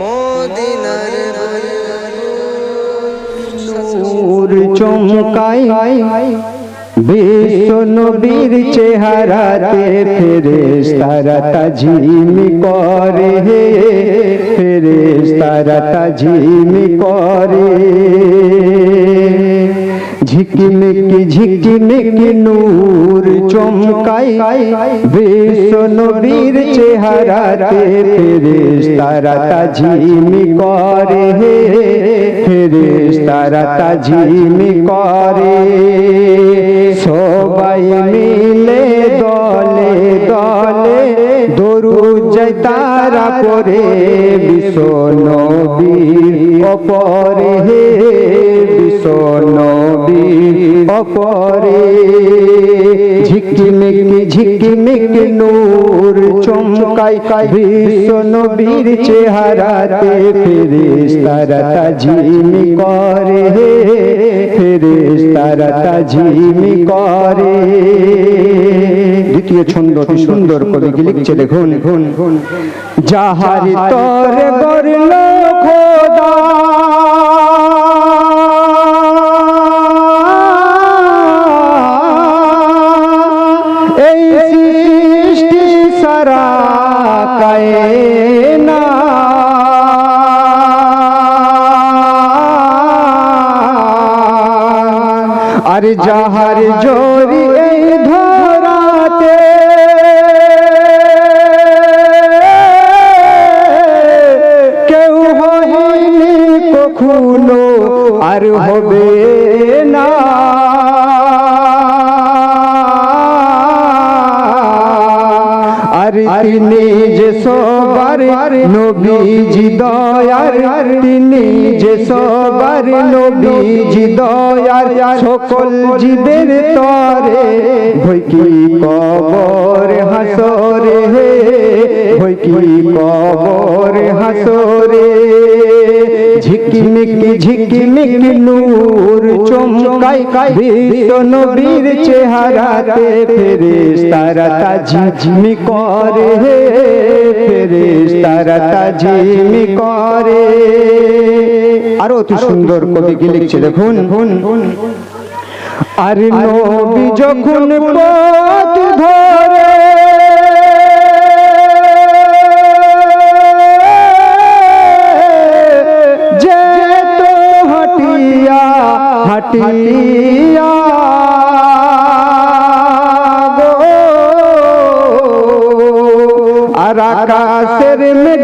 মদিনার নূর চমকাই বিশ্ব নবীর চেহারাতে ফেরেস তারা তাজিমি করে ফেরেস তারা তাজিমি করে। ঝিকিমিকি ঝিকিমিকি নূর চমকাই বিশ্ব নবীর চেহারাতে ফেরেস তারা তাজিমি করে ফেরেস তারা তাজিমি করে। সবাই মিলে দলে দলে যায় তারা করে বিশ্ব নবীর অপরে বিশ্ব নবীর অপরে ঝিকিমিকি ঝিকিমিকি নূর চমকাই বিশ্ব নবীর চেহারাতে ফেরেস তারা তাজিমি করে ফেরেস তারা তাজিমি করে। দ্বিতীয় ছন্দ অতি সুন্দর কবি কি লিখছে, দেখুন। দেখুন যাহারি তর গরল খোদা আর যাহার জোরি এই ধরাতে। কেউ হয়নি কখনো আর হবে না। আর তিনি যে সবার নবীজি দয়ার, তিনি যে সবার নবীজি দয়ার, সকল জীবের তরে ভই কি কবর হাসরে ভই কি কবর হাসরে। ঝিকিমিকি ঝিকিমিকি নূর, চমকাই বিশ্ব নবীর চেহারাতে ফেরেস তারা তাজিমি করে ফেরেস তারা তাজিমি করে। আরও অতি সুন্দর কবি কি লিখছে, দেখুন। আর নবী যখন পথ ধরে হাটিয়া গো। আর আকাশের মে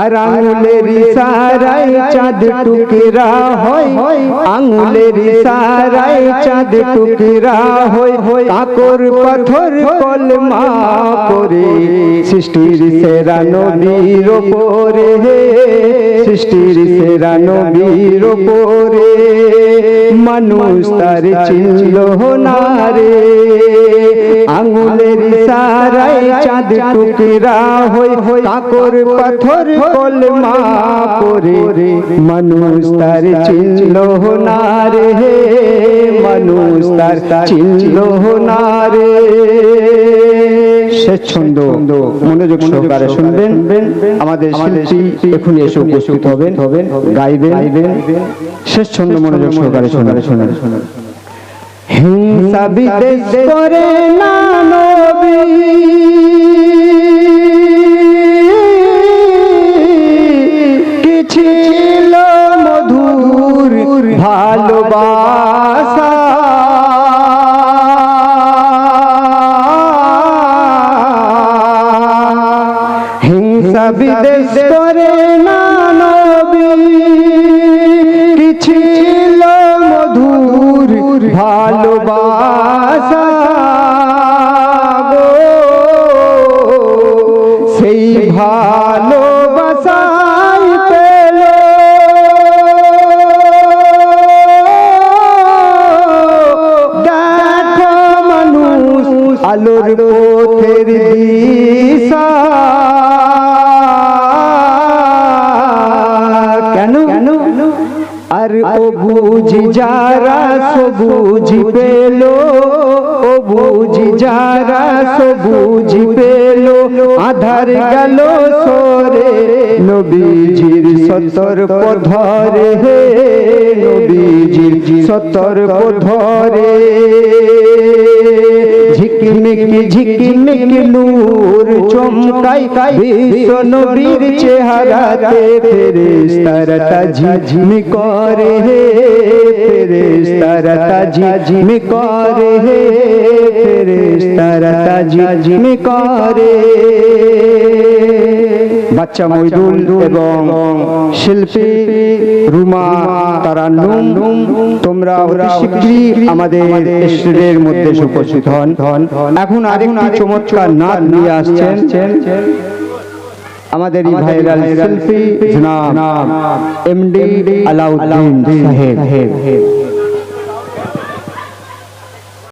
আর ইশারায় চাঁদ টুকরা হয়। আঙুলের ইশারায় চাঁদ টুকরা হয়। কাকর পাথর কলমা করে সৃষ্টির সেরা নবীর ওপরে, সৃষ্টির সেরা নবীর ওপরে। মানুষ তার চিনল না রে চাঁদ টুকরা হই কাকর পাথর কলমা করে মানুষ তার চিনল না রে মানুষ তার চিনল না রে শেষ ছন্দ। মনোযোগ সহকারে শুনবেন। আমাদের শিল্পী এখনই এসে উপস্থিত হবেন হবেন গাইবেন। শেষ ছন্দ মনোযোগ সহকারে শোনারে শোনারে শোনারে হিংসা বিদেশ করে না নবী। করে না কি ছিল মধুর ভালোবাসা। সেই ভালোবাসাই পেল দেখো আলোর আর ও বুঝি যারা সবুঝি পেল, ও বুঝি যারা সবুঝি পেল, আধার গেল সরে, নবীজির সতর ধরে হে, নবীজির সতর্ক ধরে ঝিকিমিকি ঝিকিমিকি নূর চমকাই বিশ্ব নবীর চেহারাতে ফেরেশতারা ঝিঝিমি করে হে ফেরেশতারা ঝিঝিমি করে হে ফেরেশতারা ঝিঝিমি করে বাচ্চা মইদুল এবং শিল্পী রুমা তারা নুম তোমরা অতি শীঘ্রই আমাদের স্টুডিওর মধ্যে উপস্থিত হন। এখন আরেকটি চমৎকার নাচ নিয়ে আসছেন আমাদের এই ভাইরাল শিল্পী জনাব এমডি আলাউদ্দিন সাহেব।